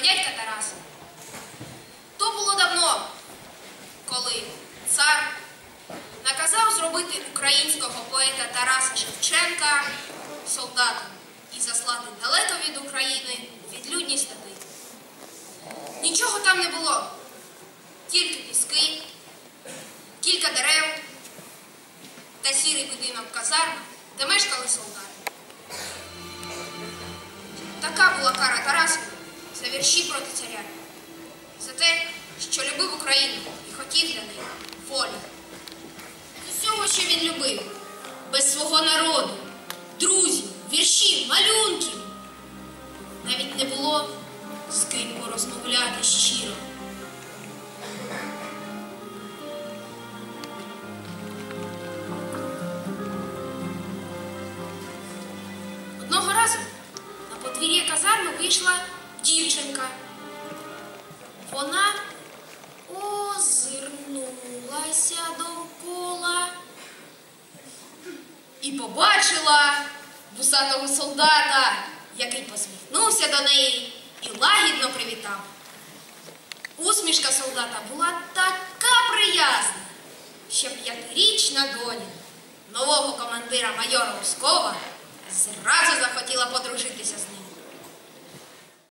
Тарасом. То було давно, коли цар наказав зробити українського поета Тараса Шевченка солдатом і заслати далеко від України відлюдні степи. Нічого там не було, тільки піски, кілька дерев та сірий будинок казарм, де мешкали солдати. Така була кара Тараса вірші проти царя, за те, що любив Україну і хотів для неї волі. З усього, що він любив, без свого народу, друзів, віршів, малюнків. Навіть не було з ким порозмовляти щиро. Одного разу на подвір'я казарми вийшла дівчинка. Вона озирнулася довкола і побачила вусатого солдата, який посміхнувся до неї і лагідно привітав. Усмішка солдата була така приязна, що п'ятирічна доня нового командира майора Ускова зразу захотіла ним.